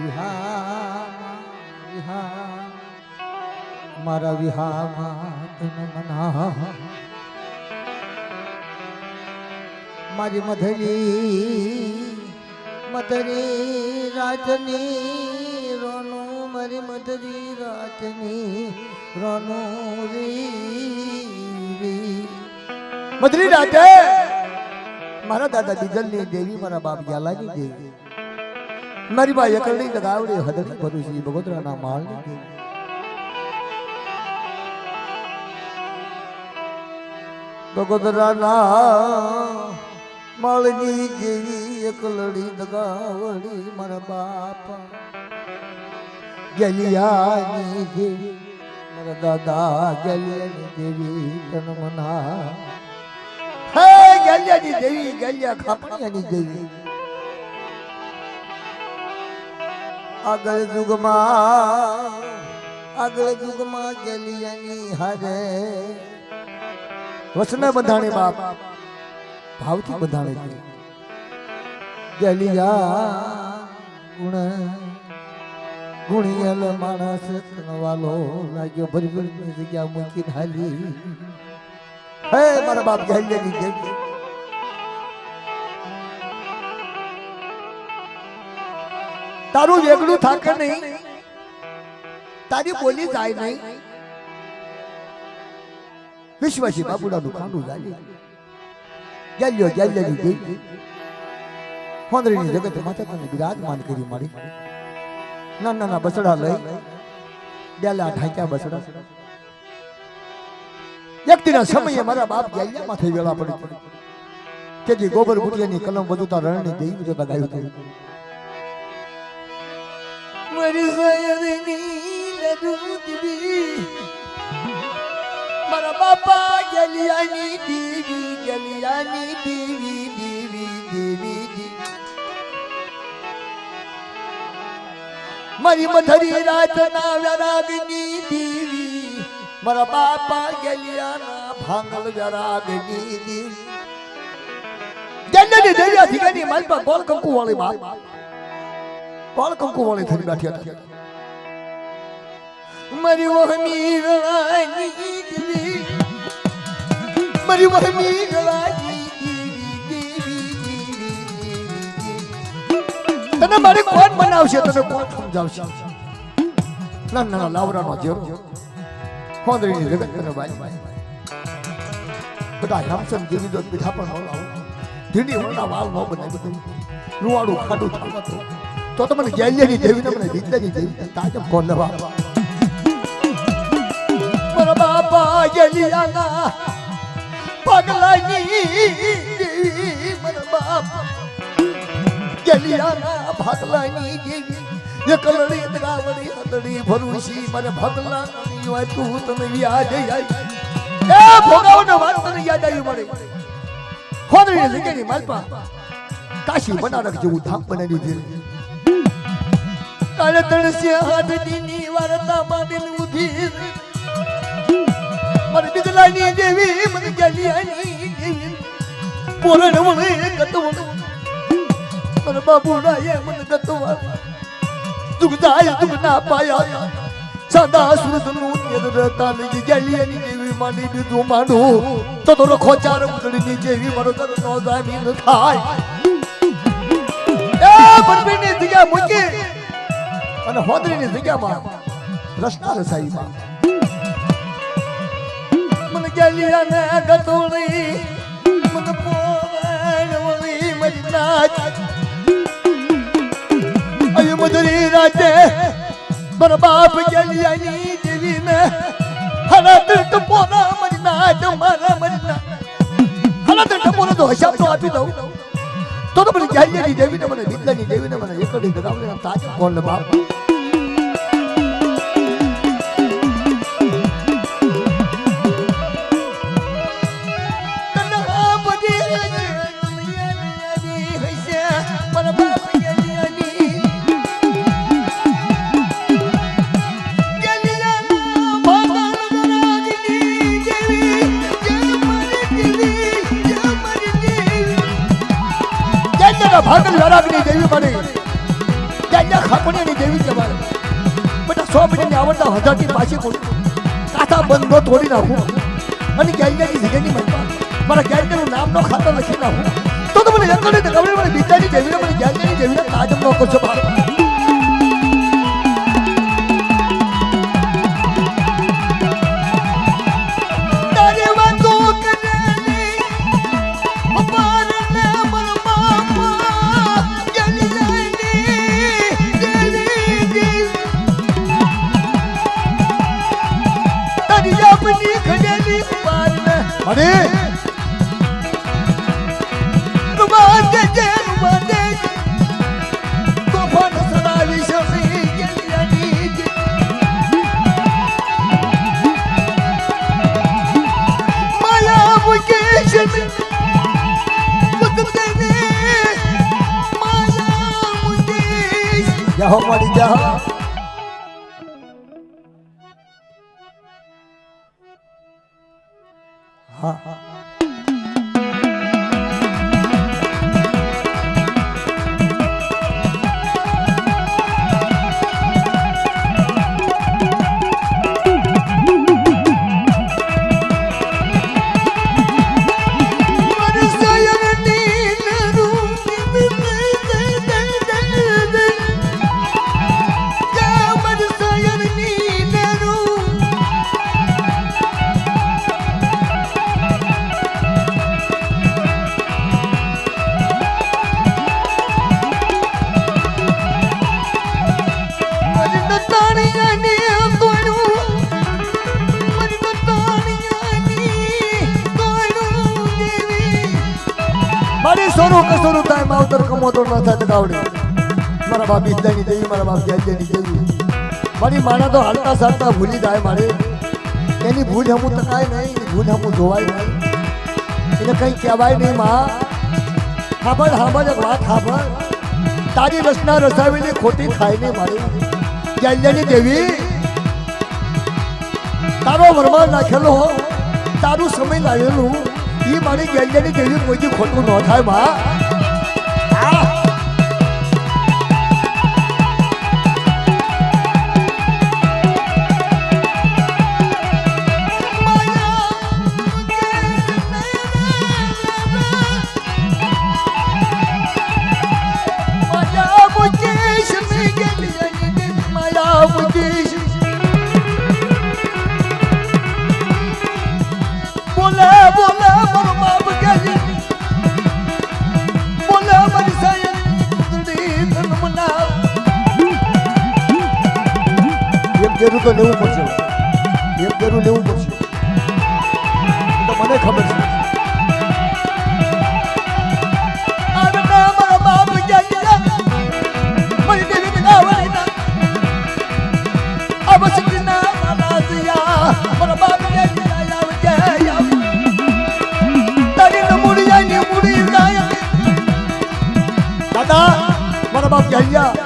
વિહામાં વિહા મારા વિહામાં તને મના મારી મધરી મધરી રાતની, રોનું મારી મધરી રાતની, રોનું રી મધરી રાતે? મારા દાદા બીજલની દેવી, મારા બાપ ગ્યાલાની દેવી. મારી બા એકલની દગાવડી હદડી ભરૂચી બગોદરાના માલ બગોદરાના માળની જેવી એકલડી દગાવડી મારા બાપા. ગલિયાની જેવી, મારા દાદા ગલિયાની જેવી તન મના હે ગલિયાની દેવી ગલિયા ખાપણિયાની દેવી આગળ જુગમાં આગળ જુગમાં ગેલિયાની હારે. વસને બંધાણી બાપ ભાવથી બંધાણે ગેલિયા ગુણ ગુણિયલ માણસ વાલો લાગ્યો ભરી ભરી જગ્યા મૂકીને હાલી. હે મારા બાપ ગેલિયાની દેવી તારું વેગડું થાકે નહીં. તારી બોલી જાય નહીં. વિશ્વાસી બાપુડાનું કાંડું જાય ગેલ્યો ગેલ્યાની દેવી હોંદરીની જગત માતા તને બિરાજમાન કરી મારી. ના ના ના બસડા લઈ. ડેલા ઢાંક્યા બસડા. વ્યક્તિના સમયે મારા બાપ ગેલ્યામાં થઈ વેળા પડી. કે જે ગોબર બુટિયાની કલમ વધુતા રણની દેવી જોતા ગાયું હતું. મારી બાપા ગલિયાની દેવી ગલિયાની દેવી દેવી દેવી. મારી મધરી રાતના વરાગની દેવી મારા બાપા ગલિયાના ભાંગલ વરાગની દેવી ગલિયાની દેવી આથી ગની મારી પર બોલ કંકુ વાળી બાપ ગોળ કંકુ વાળી થઈ બેઠી હતી. મારી વહમી ગળાની દેવી. મારી વહમી ગળાની દેવી દેવી દેવી દેવી તને મારે કોણ બનાવશે તને કોણ સમજાવશે? ના ના લાવરાનો જેરો હોંદરીની જગત તને બધા રામસમ જેવી દોત પીઠા પણ લાવો ધીડી વરના વાલ ન બનાવી બધું રૂવાડું ખાડું થાવતું તો તમને ગેલિયાની દેવીને મને વિદ્યાની દેવી તાજમ મારા બાપા ગેલિયાના પગલાની દેવી મારા બાપા. ગેલિયાના ભાગલાની દેવી એકલડી દગાવડી હદડી ભરૂશી મને ભગલાની હોય તું તને યાદ આવી એ ભોગાવનો વાત તને યાદ આવી મળે. ખોદરી જગ્યાની માલપા કાશી બનારક જેવું ધામ બનાવી દીધું કાલે તણસે હાથ દીની વાર્તા માની ઉધી મને બિદલાની દેવી મને ગલિયાની દેવી પોરણ મને ગતવણ. મને બાબુડાએ મને ગતવણ. દુગદાય દુગ ના પાયા. સાદા સુરતનું નિરતા લઈ ગલિયાની દેવી માની બીજું માનું. તો તો ખોચાર ઉદળની જેવી મારો તર નો જામીન થાય. એ પરબીની જગ્યા મૂકી. અને હોદરીની જગ્યામાં રસ્તા રસાઈમાં મને ગેલિયાને ગતોળી મને પોવાણોળી મરી નાચ. અય મધુરી રાતે બર બાપ ગેલિયાની દેવીને હરા તટ પોના મરી નાચ, મારા મરી નાચ. હરા તીર્થ પોના તો હિસાબ તો આપી દઉં. તો તો મને ગેલિયાની દેવીને, મને વિદ્યાની મને એકડી દગાવને તાજ કોણ બાપ ભાગલ વરાગની દેવી બની ત્યાં ખાપણીની દેવી કહેવાય બેટા, સો મિનિટની આવડતા હજારથી પાછી બોલું કાથા બંધો તોડી નાખું. અને ગેંજાની જગ્યાની મનમાં મારા ગેંજાનું નામ નો ખાતા લખી નાખું. તો તો મને એકડે તો કે મને બીજાની જેવી મને ગેંજાની જેવી તાજમ નો કરશો બાળક મુકેશ જાહો મારી જાહો હા સોનું કસોરું થાય માવતર કમોતો ન થાય તકાવડે મારા બાપ ઇજ્જાની દેવી મારા બાપ જ્યાંની દેવી મારી માણા તો હાલતા સાલતા ભૂલી જાય મારે. એની ભૂલ હમું તકાય નહીં ભૂલ હમું જોવાય નહીં. એને કંઈ કહેવાય નહીં, માં. હાંભળ હાંભળ, એક વાત હાંભળ. તારી રચના રસાવીને ખોટી ખાય નહીં મારી. જ્યાંની દેવી. તારો વરમાન નાખેલો તારું સમય લાવેલું. એ મારી ગેંજાની દેવી કોઈથી ખોટું ન થાયમાં કેરું તો લેવું પડશે. એક ગેરું લેવું પડશે. તો મને ખબર છે. દાદા મારા બાપ ગયા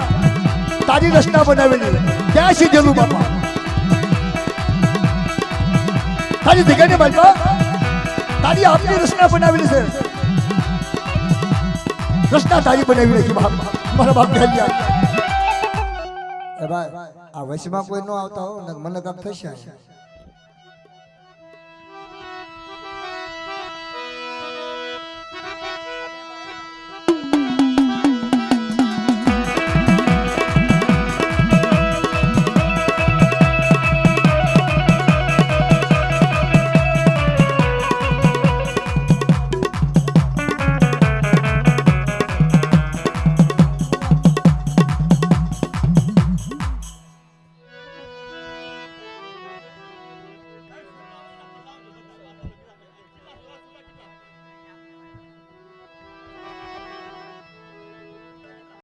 તારી રચના બનાવેલી ક્યાં સીધેલું બાપા? તારી જગ્યાને બાપા. તારી આપની રચના બનાવેલી છે. રચના તારી બનાવી નથી બાપ. મારા બાપ ભાઈ, આ વચમાં કોઈ ન આવતા હો, મને કામ થશે